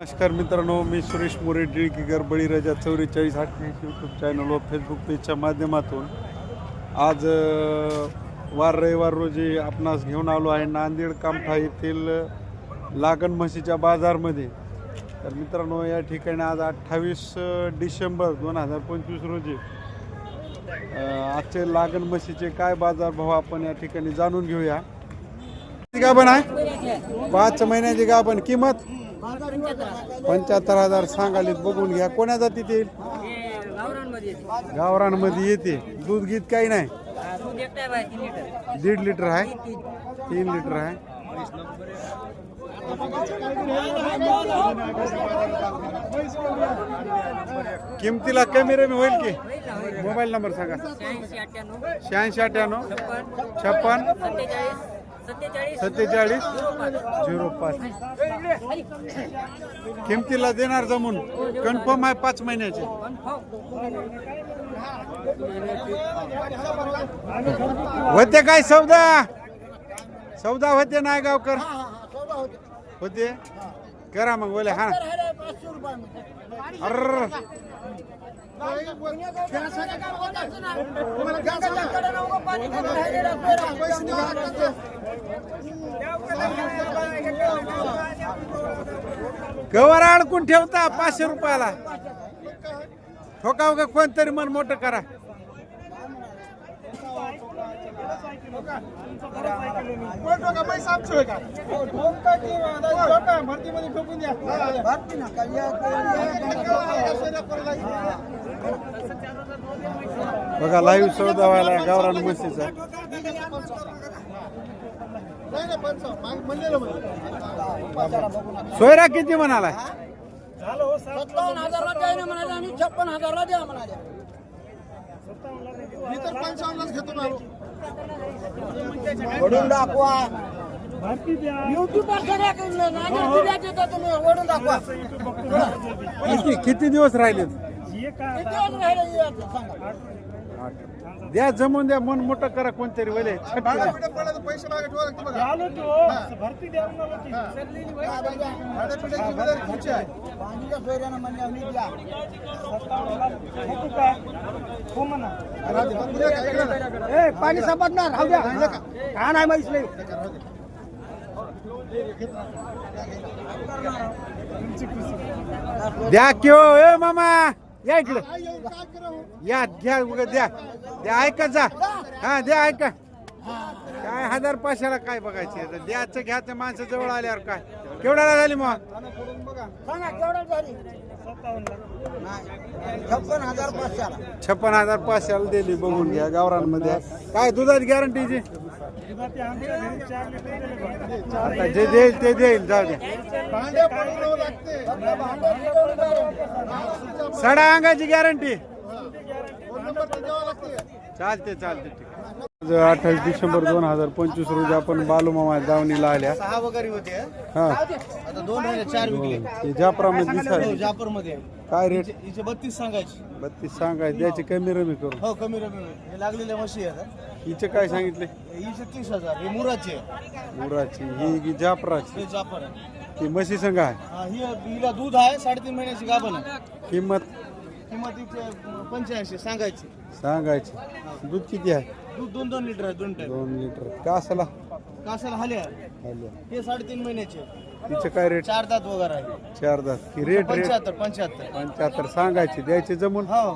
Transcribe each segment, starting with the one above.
नमस्कार मित्रांनो मी सुरेश मोरे टिळकीकर बळीराजा चौवेचाळीस अठ्ठ्याऐंशी यूट्यूब चॅनल व फेसबुक पेजच्या माध्यमातून. आज वार रविवार रोजी आपणास घेऊन आलो आहे नांदेड कामठा येथील लागण म्हशीच्या बाजारमध्ये. तर मित्रांनो या ठिकाणी आज अठ्ठावीस डिसेंबर दोन हजार पंचवीस रोजी आजचे लागण म्हशीचे काय बाजारभाव आपण या ठिकाणी जाणून घेऊया. गाभण आहे? पाच महिन्याची गाभण. किंमत? पंच्याहत्तर हजार सांगालीत बघून घ्या. कोण्या जातीत येईल? गावरांमध्ये येते. दूध गीत काही नाही. दीड लिटर आहे. तीन लिटर आहे. किमतीला कमी रमी होईल की? मोबाईल नंबर सांगा. शहाऐंशी अठ्ठ्याण्णव. छप्पन. सत्तेचाळीस. झिरो पाच. किमतीला देणार जमून. कन्फर्म आहे पाच महिन्याचे. होते काय सौदा? सौदा होते नाही गावकर होते? करा मग बोले हा. अर. कवर अडकून ठेवता? पाचशे रुपयाला. ठोकाव का कोणतरी मन मोठं करा. बघा लाईव्ह सौदा गावरान म्हशीचा सोयरा किती म्हणाला सत्तावन्न हजारला द्या ना म्हणाले आणि छप्पन हजारला द्या म्हणाले. ओढून दाखवा. युट्यूबवर सगळ्या दिल्याचे तर तुम्ही ओढून दाखवा. किती किती दिवस राहिलेत? किती दिवस राहिले सांगा. द्या जमून द्या मन मोठं करा कोणतरी वले. आम्ही द्या. ए पाणी संपणार राहू द्या. का नाही. माहीत नाही द्या किओ ए मामा. या इकडे. या घ्या उगा द्या. द्या ऐका जा. हा द्या ऐका. काय हजार पाचशेला काय बघायचे? द्याचं घ्यायचं माणसं जवळ आल्यावर काय? केवढ्याला झाली मग? छप्पन हजार पाचशेला. छप्पन हजार पाचशेला दिली बघून घ्या गावरांमध्ये काय दुधाची गॅरंटीची आता जे देईल ते देईल जाऊ द्या सडा अंगाची गॅरंटी चालते चालते ठीक अठ्ठावीस डिसेंबर दोन हजार पंचवीस रोजी आपण बालूमामा दावणीला आल्या. सहा वगैरे होते. हा. आता दोन राहिले चार विकले. ते जापरामध्ये दिसाय जापरमध्ये काय रेट हिचे बत्तीस सांगायची. बत्तीस सांगायचे द्यायची कमी रमी करू. हो कमी रमी हे लागलेल्या म्हशी आहेत हिचे काय सांगितले? हिचे तीस हजार. हे मुराची आहे मुराची. ही की जापराची हे जापर आहे ती म्हशी संघ आहे. हा, ही हिला दूध आहे साडेतीन महिन्याची गाभण आहे. किंमत? किंमत हिचे पंच्याऐंशी सांगायची. सांगायची. दूध किती आहे? दूध दोन दोन लिटर आहे दोन टाईम दोन लिटर कासाला हाले. हे साडेतीन महिन्याचे. तिचे काय रेट चार दात वगैरे आहे. चार दस की रेट रेट पंच्याहत्तर पंच्याहत्तर. पंच्याहत्तर सांगायची. द्यायची जमून? हो.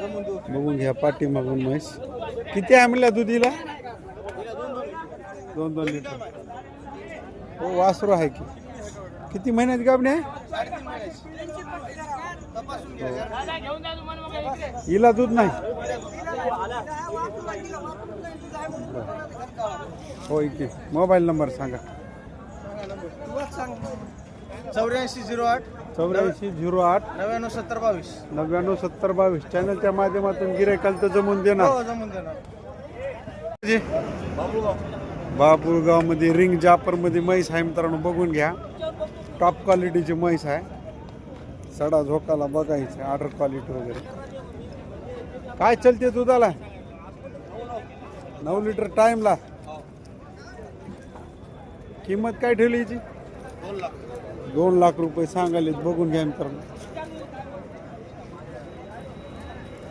जमून देऊ बघून घ्या पाठी मागून म्हैस. किती आहे म्हणल्या दुधीला? दोन दोन लिटर. हो वासरू आहे की. किती महिन्यात गाबणे आहे? साडेतीन महिन्याची तपासून घ्या हिला दूध नाही. होय की. मोबाईल नंबर सांगा. चौऱ्याऐंशी झिरो आठ. चौऱ्याऐंशी झिरो आठ. नव्याण्णव सत्तर बावीस. नव्याण्णव सत्तर बावीस. चॅनलच्या माध्यमातून गिरायकाल तर जमून देणार. हो जमून देणार. मध्ये रिंग जापरमध्ये म्हैस आहे मित्रांनो बघून घ्या. टॉप क्वालिटीची म्हैस आहे. सडा झोकाला बघायचं ऑर्डर क्वालिटी वगैरे. काय चलते दुधाला? नऊ लिटर टाईमला. किंमत काय ठेवली याची? दोन लाख रुपये सांगायले बघून घ्या मित्रांनो.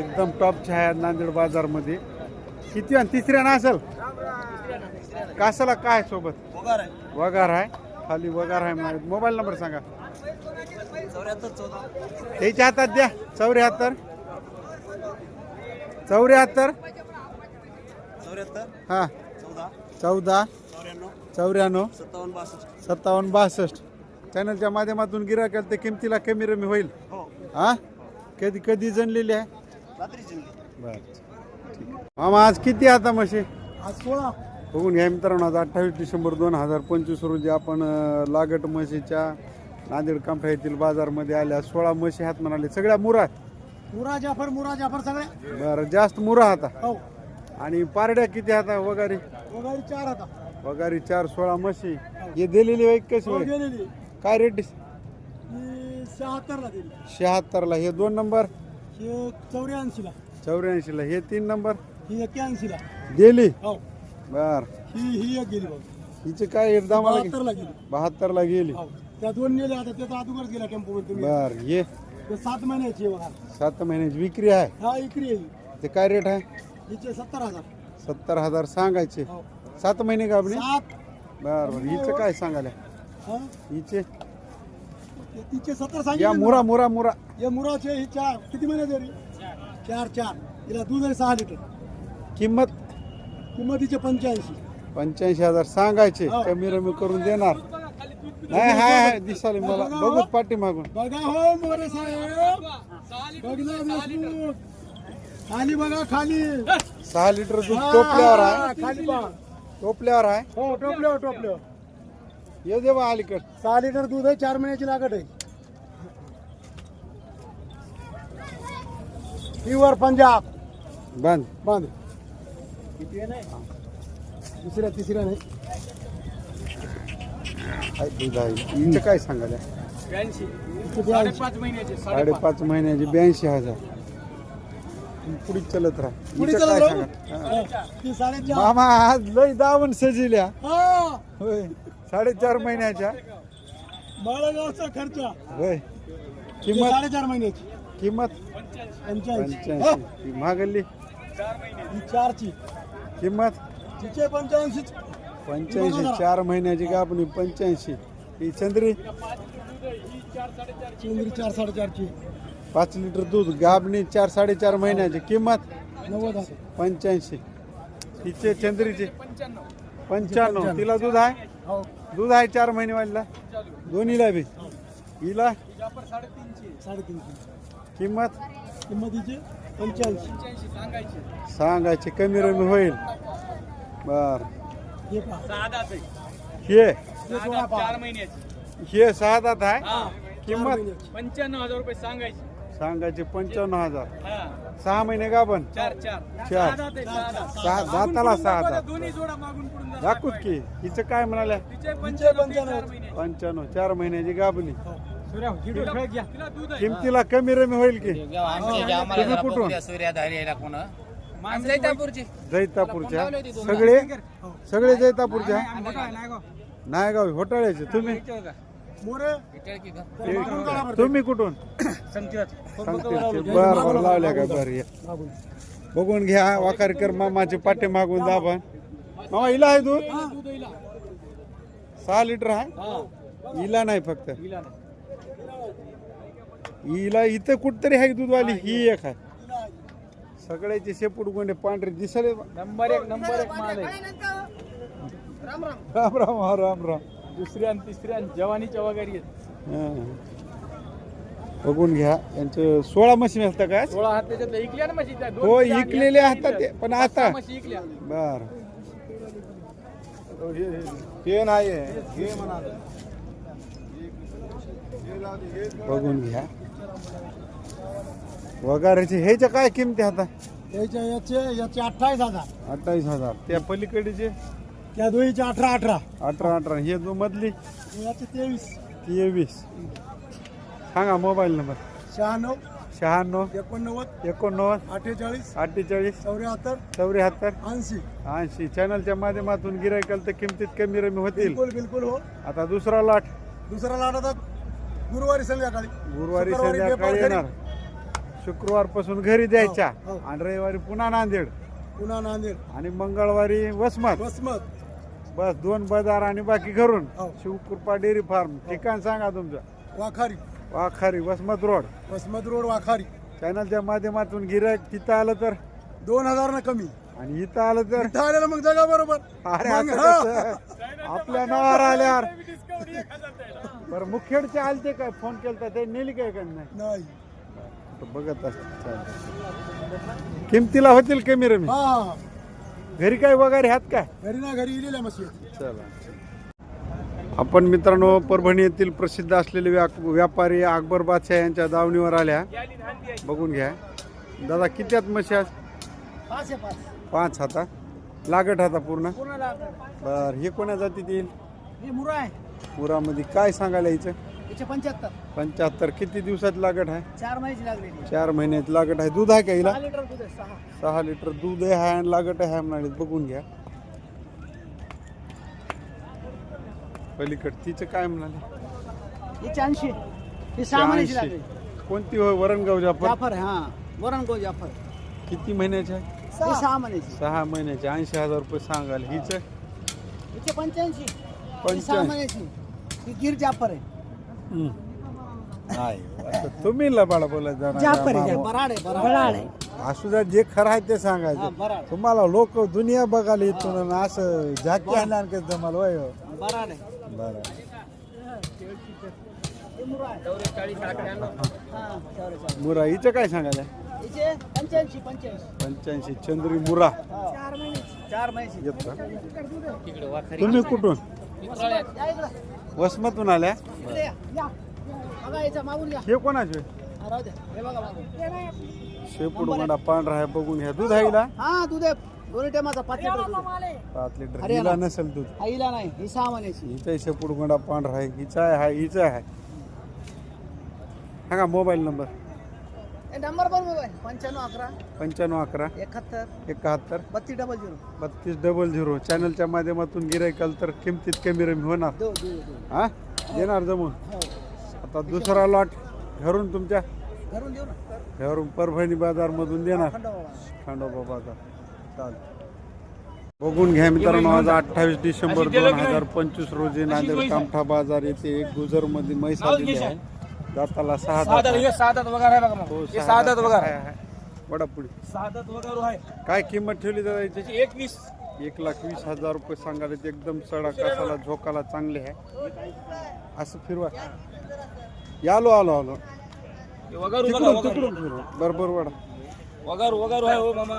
एकदम टॉपच्या आहे नांदेड बाजारमध्ये. किती आणि तिसऱ्या ना असेल? कासाला काय सोबत? वगार आहे. खाली वगार आहे माझ्या मोबाईल नंबर सांगा. त्याच्या हातात द्या. चौऱ्याहत्तर. चौऱ्याहत्तर. हां. चौदा चौऱ्याण्णव सत्तावन्न बासष्ट. सत्तावन्न बासष्ट. चॅनलच्या माध्यमातून गिरायक ते किमतीला कमी रमी होईल. हो. हा? कधी कधी जणलेली आहे? रात्री जिंकली बर. मामा आज किती आता म्हशी? आज सोळा. बघून घ्या मित्रांनो आज अठ्ठावीस डिसेंबर दोन हजार पंचवीस रोजी आपण लागट म्हशीच्या नांदेड कामठा येथील बाजारमध्ये आल्या. सोळा म्हशी हात म्हणाले सगळ्या मुरा मुरा जाफर मुरा जाफर सगळे बरं जास्त मुरा हाता हो. आणि पारड्या किती हाता वगारी? वगैरे चार आता वगारी चार सोळा म्हशी. हे दिलेली वेग कशी हो गेलेली. काय रेट ही शहात्तरला दिली. शहात्तरला. हे दोन नंबर? ही चौऱ्याऐंशीला. चौऱ्याऐंशीला. हे तीन नंबर? ही एक्क्याऐंशीला. दिली? हो. बर. ही ही एक गेली बघ. हिचे काय दामाला बहात्तरला गेली. बहात्तरला गेली. हो. त्या दोन नेले आता त्याचा अगोदरच गेला टेम्पो मध्ये तुम्ही. बर ते सात महिन्याची आहे बघा. सात महिन्याची. विक्री आहे? हा इकरी आहे. ते काय रेट आहे? हिचे सत्तर हज़ार। सत्तर हज़ार सांगायचे. हो. सात महिने का आपले सात. बर बर. हिचं काय सांगायला? हा? हिचे? ते तिचे सत्तर या सांगितले मुरा मुरा मुरा. हे मुराचे ही चार. किती महिन्याचे रे चार चार. दूध आहे सहा लिटर. किंमत? किंमत तिचे पंच्याऐंशी. पंच्याऐंशी हज़ार सांगायचे. हो. कमी रमी करून देणार. नाही हाय हाय दिसाले मला. बघूच पाठी मागून बघा हो मोरे साहेब. खाली बघा खाली. सहा लिटर दूध हा, टोपल्यावर हा, आहे खाली बघा टोपल्यावर आहे. हो टोपले टोपले ये दे बा अलीकड. सहा लिटर दूध आहे चार महिन्याची लागत आहे. प्युअर पंजाब. बांध बांध दुसऱ्या तिसऱ्या नाही. काय दूध आहे? हिचं काय सांगायला. साडेपाच महिन्याची ब्याऐंशी हजार. पुढे चलत राहा. पुढे हिचं चला काय जाऊ. सांगा हा, ती साडेचार मामा आज लय दावण सजिल्या. हा. होय साडेचार महिन्याच्या. बाळगावचा खर्च. होय. ती किंमत? साडेचार महिन्याची. किंमत? पंच्याऐंशी. हा, पंच्याऐंशी ती महागल्ली ही चारची. किंमत? तिचे पंच्याऐंशी. पंच्याऐंशी. चार महिन्याची का आपण? पंच्याऐंशी. ही चंद्री? चेंद्री चार साडेचारची. पाच लिटर दूध गाबणी चार साडेचार महिन्याची किंमत पंच्याऐंशी. हिचे चंद्रीचे? पंच्याण्णव. तिला दूध आहे? दूध आहे चार महिने वाढला दोन्हीला बी. हिला? किंमत? किंमत हिची पंच्याऐंशी सांगायची कमी रमी होईल. बर. हे? हे सहा दात आहे? किंमत. पंच्याण्णव हजार रुपये सांगायचे. सांगायचे पंच्याण्णव हजार. हा. सहा महिने का पण? चार चार. चार. दात आहे, सहा दात. सहा दाताला सहा दात दोन्ही जोडा मागून पुढून जा. दाखवत की हिचं काय म्हणाल्या? तिचे पंच्याण्णव. चार महिने. पंच्याण्णव चार महिन्याची गाबली. तिला तिला दूध आहे. किमतीला कमी रमी होईल की? तुम्ही कुठून? जैतापूरची. जैतापूरच्या. सगळे सगळे जैतापूरच्या? नायगाव. घोटाळ्याचे तुम्ही? मोरे? तुम्ही कुठून? सांगतील बर बर लावल्या काय बर? या. बघून घ्या वाकारकर मामाचे पाटे मागून दाबा मामा हिला आहे दूध सहा लिटर आहे? हिला नाही फक्त. हिला इथं कुठतरी आहे दूधवाली? ही एक आहे. सगळ्याचे शेपूट गोंडे पांढरे दिसले. नंबर एक नंबर एक माल आहे. राम राम हा राम राम. दुसऱ्या आणि तिसऱ्या आणि जवानीच्या वगैरे आहेत. हा. बघून घ्या. यांचं सोळा मशीन असतं काय सोळा हात त्याच्यात इकल्या ना त्या दोन हो त्या आणि इकलेले एक असतात ते. पण पाच सहा आता. म्हशी इकल्या. बर. हे नाही हे बघून घ्या. वगाराचे ह्याच्या काय किमती आता? याचे याचे याचे अठ्ठावीस हजार. अठ्ठावीस हजार. त्या पलीकडचे? त्या दोहीचे अठरा अठरा. अठरा अठरा. हे जो मधली याचे तेवीस. तेवीस. सांगा मोबाईल नंबर. शहाण्णव शहाण्णव एकोणनव्वद एकोणनव्वद अठ्ठेचाळीस अठ्ठेचाळीस चौऱ्याहत्तर चौऱ्याहत्तर ऐंशी. ऐंशी. चॅनलच्या माध्यमातून गिरायकाल तर किमतीत कमी रमी होतील. बिलकुल बिलकुल हो. आता दुसरा लाट. दुसरा लाट आता गुरुवारी संध्याकाळी. गुरुवारी शुक्रवारी संध्याकाळी पेपर. येणार. शुक्रवारपासून घरी द्यायच्या हो, हो. आणि रविवारी पुन्हा नांदेड. पुन्हा नांदेड. आणि मंगळवारी वसमत. वसमत. बस दोन बाजार आणि बाकी घरून. हो. Shivkrupa dairy farm. ठिकाण सांगा तुमचं. वाखारी. वाखारी वसमत रोड. वसमत रोड वाखारी. चॅनलच्या माध्यमातून गिरायक तिथं आलं तर? दोन हजार ना कमी. आणि इथं आलं तर? इथं आलेलं मग जगा बरोबर. अरे मग असं हा. कसं? आपल्या नावावर आल्यावर. बरं मुखेडचे आलते काय? फोन केलता ते? नेली काय का नाही? नाही. बघत असत. किमतीला होतील कमी रमी? हा. घरी काय वगैरे ह्यात काय? घरी ना घरी गेलेल्या मशीन चला. आपण मित्रांनो परभणी येथील प्रसिद्ध असलेले व्या व्यापारी अकबर बादशाह यांच्या दावणीवर आल्या. बघून घ्या. दादा किती आहेत म्हशी आज? पाच आहे पाच. पाच हाता लागट हाता पूर्ण? पूर्ण बर हे कोण्या जातीत येईल? ही मुरा आहे. पुरामध्ये काय सांगायला यायचं? याचे पंच्याहत्तर. पंच्याहत्तर. किती दिवसात लागट आहे? चार महिन्याची लागलेली चार महिन्यात लागट आहे. दूध आहे का हिला? सहा लिटर दूध आहे सहा. सहा लिटर दूध आहे आणि लागट आहे म्हणाले बघून घ्या. पलीकड तिचं काय म्हणाले? ऐंशी ही सहा महिन्याची कोणती होय? वरणगाव जाफर? जाफर आहे हा. वरण गो जाफर. किती महिन्याची आहे? ही सहा महिन्याची. सहा महिन्याची. ऐंशी हजार रुपये सांगाल. हिच? याचे पंच्याऐंशी. ही सहा पंच्याऐंशी. महिन्याची. ही गिर जाफर आहे. तुम्ही लबाडा बोलत जाणार जाफर आहे मामा. बराड आहे बराड. आहे असू द्या जे खरं आहे ते हा, सांगायचं बराड. तुम्हाला लोक दुनिया बघायला इथून आणि असं झाकी आणणार का तुम्हाला वय हो. बराड. आहे बरं. हे मुरा हा, हिचं काय सांगायला? याचे पंच्याऐंशी पंच्याऐंशी. पंच्याऐंशी चंद्री मुरा. चार येत का? तुम्ही कुठून. वसमतून आल्या? हे कोणाचे? शेपूड मोठा पांढरा आहे बघून घ्या. दूध आहे हिला? हा दूध आहे दोन्ही टायमाचा पाच लिटर. दूध आहे. पाच लिटर हरियाणा. हिला नसेल दूध. आईला नाही. ही सहा महिन्याची. हिचा शेपूड गोंडा पांढरा आहे हिचा आहे हा हिचा आहे. हा का मोबाईल नंबर. नंबर पण मोबाईल पंच्याण्णव अकरा. पंच्याण्णव अकरा. एकाहत्तर. एकाहत्तर. बत्तीस डबल झिरो बत्तीस डबल झिरो चॅनलच्या माध्यमातून गिरायकाल तर किमतीत कमी रमी होणार. दो दो दो हा? देणार जमून हो. आता दुसरा लॉट घरून तुमच्या? घरून देऊ ना. घरून परभणी बाजारमधून देणार. खंडोबा खंडोबा बाजार. चाल बघून घ्या मित्रांनो आज अठ्ठावीस डिसेंबर दोन हजार पंचवीस रोजी नांदेड कामठा बाजार येथे एक गुजरमध्ये म्हैस आलेली आहे. दाताला सहा दात आहे. साधात वगैरे आहे बघा हो, मग. हे सहा साधात दात वगैरे आहे, आहे. वडा पुढे. साधात वगैरे आहे. काय किंमत ठेवली दादा याची? त्याची एकवीस. एक लाख वीस हजार रुपये सांगायला एकदम सडा कसाला झोकाला चांगले आहे. असं फिरवा. यालो आलो आलो वगैरे बघा तिकडून वगैरे. तिकडून फिरवा. बरोबर वडा. वगैरे वगैरे आहे हो मामा.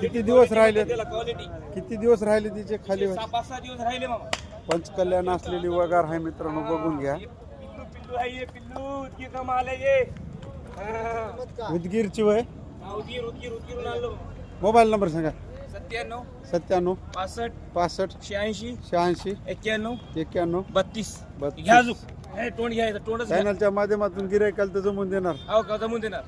किती दिवस राहिले? क्वालिटी किती दिवस राहिले तिचे खाली? पाच सहा दिवस राहिले मामा. पंचकल्याण असलेली वगार आहे मित्रांनो बघून घ्या. पिल्लू पिल्लू आहे ये पिल्लू इतकी कमाल आहे ये. उदगीरची वय? मोबाईल नंबर सांगा. सत्त्याण्णव. सत्त्याण्णव. पासष्ट. पासष्ट. शहाऐंशी. शहाऐंशी. एक्क्याण्णव. एक्क्याण्णव. बत्तीस. बत्तीस. हे तोंड घ्यायचं घ्या. चॅनलच्या माध्यमातून गिरायकाल तर जमून देणार. हो का जमून देणार.